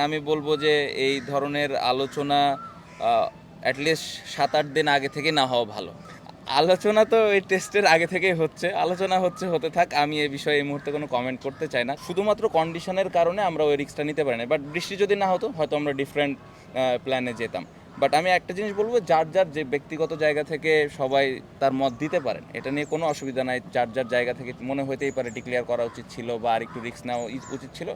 আমি বলব যে এই ধরনের আলোচনা অ্যাটলিস্ট সাত আট দিন আগে থেকে না হওয়া ভালো। আলোচনা তো এই টেস্টের আগে থেকেই হচ্ছে। আলোচনা হচ্ছে, হতে থাক। আমি এ বিষয়ে এই মুহূর্তে কোনো কমেন্ট করতে চাই না। শুধুমাত্র কন্ডিশনের কারণে আমরা ওই রিক্সটা নিতে পারি না বাট বৃষ্টি যদি না হতো, হয়তো আমরা ডিফারেন্ট প্ল্যানে যেতাম। বাট আমি একটা জিনিস বলব, যার যার যে ব্যক্তিগত জায়গা থেকে সবাই তার মত দিতে পারেন, এটা নিয়ে কোনো অসুবিধা নাই। যার যার জায়গা থেকে মনে হতেই পারে ডিক্লেয়ার করা উচিত ছিল বা আর একটু রিস্ক নেওয়া উচিত ছিল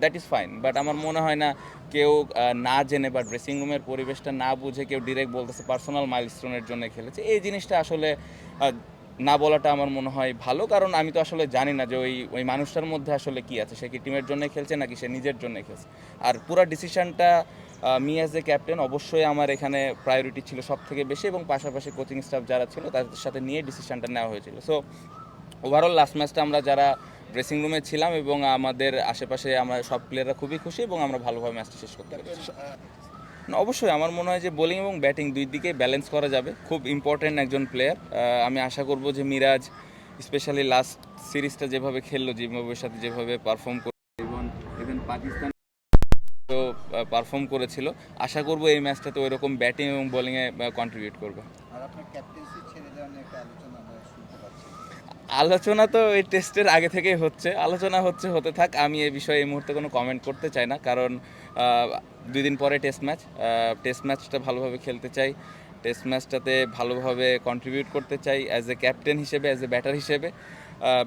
দ্যাট ইজ ফাইন বাট আমার মনে হয় না কেউ না জেনে বা ড্রেসিং রুমের পরিবেশটা না বুঝে কেউ ডিরেক্ট বলতেছে পার্সোনাল মাইলস্টোনের জন্য খেলেছে। এই জিনিসটা আসলে না বলাটা আমার মনে হয় ভালো। কারণ আমি তো আসলে জানি না যে ওই ওই মানুষটার মধ্যে আসলে কি আছে। সে কি টিমের জন্য খেলছে নাকি সে নিজের জন্য খেলছে। আর পুরো ডিসিশনটা মি অ্যাজ এ ক্যাপ্টেন অবশ্যই আমার এখানে প্রায়োরিটি ছিল সব থেকে বেশি এবং পাশাপাশি কোচিং স্টাফ যারা ছিল তাদের সাথে নিয়ে ডিসিশনটা নেওয়া হয়েছিল। সো ওভারঅল লাস্ট ম্যাচটা আমরা যারা ড্রেসিং রুমে ছিলাম এবং আমাদের আশেপাশে আমরা সব প্লেয়াররা খুবই খুশি এবং আমরা ভালোভাবে ম্যাচটা শেষ করতে পেরেছি। অবশ্যই আমার মনে হয় যে বোলিং এবং ব্যাটিং দুই দিকে ব্যালেন্স করা যাবে। খুব ইম্পর্ট্যান্ট একজন প্লেয়ার আমি আশা করব যে মিরাজ স্পেশালি লাস্ট সিরিজটা যেভাবে খেললো জিম্বাবুয়ের সাথে যেভাবে পারফর্ম করে এবং ইভেন পাকিস্তান তো পারফর্ম করেছিল। আশা করব এই ম্যাচটাতে ওই রকম ব্যাটিং এবং বোলিংয়ে কন্ট্রিবিউট করবে। আলোচনা তো এই টেস্টের আগে থেকেই হচ্ছে। আলোচনা হচ্ছে হতে থাক। আমি এই বিষয়ে এই মুহূর্তে কোনো কমেন্ট করতে চাই না। কারণ দুই দিন পরে টেস্ট ম্যাচ টেস্ট ম্যাচটা ভালোভাবে খেলতে চাই। টেস্ট ম্যাচটাতে ভালোভাবে কন্ট্রিবিউট করতে চাই অ্যাজ এ ক্যাপ্টেন হিসেবে অ্যাজ এ ব্যাটার হিসেবে।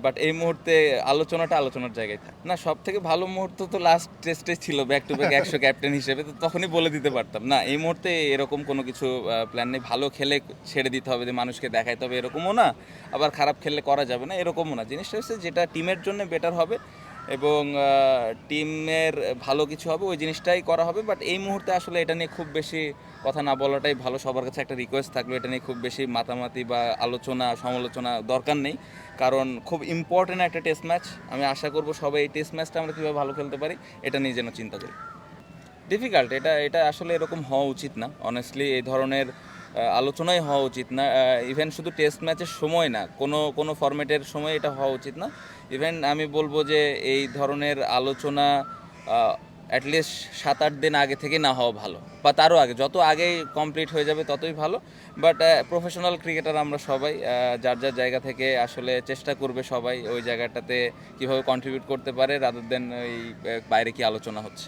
বাট এই মুহূর্তে আলোচনাটা আলোচনার জায়গায় থাক। না সব থেকে ভালো মুহূর্ত তো লাস্ট টেস্টে ছিল ব্যাক টু ব্যাক একশো ক্যাপ্টেন হিসেবে, তো তখনই বলে দিতে পারতাম। না, এই মুহূর্তে এরকম কোনো কিছু প্ল্যান নেই। ভালো খেলে ছেড়ে দিতে হবে যে মানুষকে দেখাইতে হবে এরকমও না। আবার খারাপ খেললে করা যাবে না, এরকমও না। জিনিসটা হচ্ছে যেটা টিমের জন্য বেটার হবে এবং টিমের ভালো কিছু হবে, ওই জিনিসটাই করা হবে বাট এই মুহূর্তে আসলে এটা নিয়ে খুব বেশি কথা না বলাটাই ভালো। সবার কাছে একটা রিকোয়েস্ট থাকল, এটা নিয়ে খুব বেশি মাতামাতি বা আলোচনা, সমালোচনা দরকার নেই, কারণ খুব ইম্পর্টেন্ট একটা টেস্ট ম্যাচ আমি আশা করব সবাই এই টেস্ট ম্যাচটা আমরা কীভাবে ভালো খেলতে পারি, এটা নিয়ে যেন চিন্তা করি। ডিফিকাল্ট এটা এটা আসলে এরকম হওয়া উচিত না। অনেস্টলি এই ধরনের আলোচনাই হওয়া উচিত না। ইভেন শুধু টেস্ট ম্যাচের সময় না, কোনো কোনো ফরম্যাটের সময় এটা হওয়া উচিত না। ইভেন আমি বলব যে এই ধরনের আলোচনা অ্যাটলিস্ট সাত আট দিন আগে থেকে না হওয়া ভালো। বা তারও আগে, যত আগেই কমপ্লিট হয়ে যাবে ততই ভালো। বাট প্রফেশনাল ক্রিকেটার আমরা সবাই যার যার জায়গা থেকে আসলে চেষ্টা করবে সবাই ওই জায়গাটাতে কীভাবে কন্ট্রিবিউট করতে পারে রাদার দেন ওই বাইরে কি আলোচনা হচ্ছে।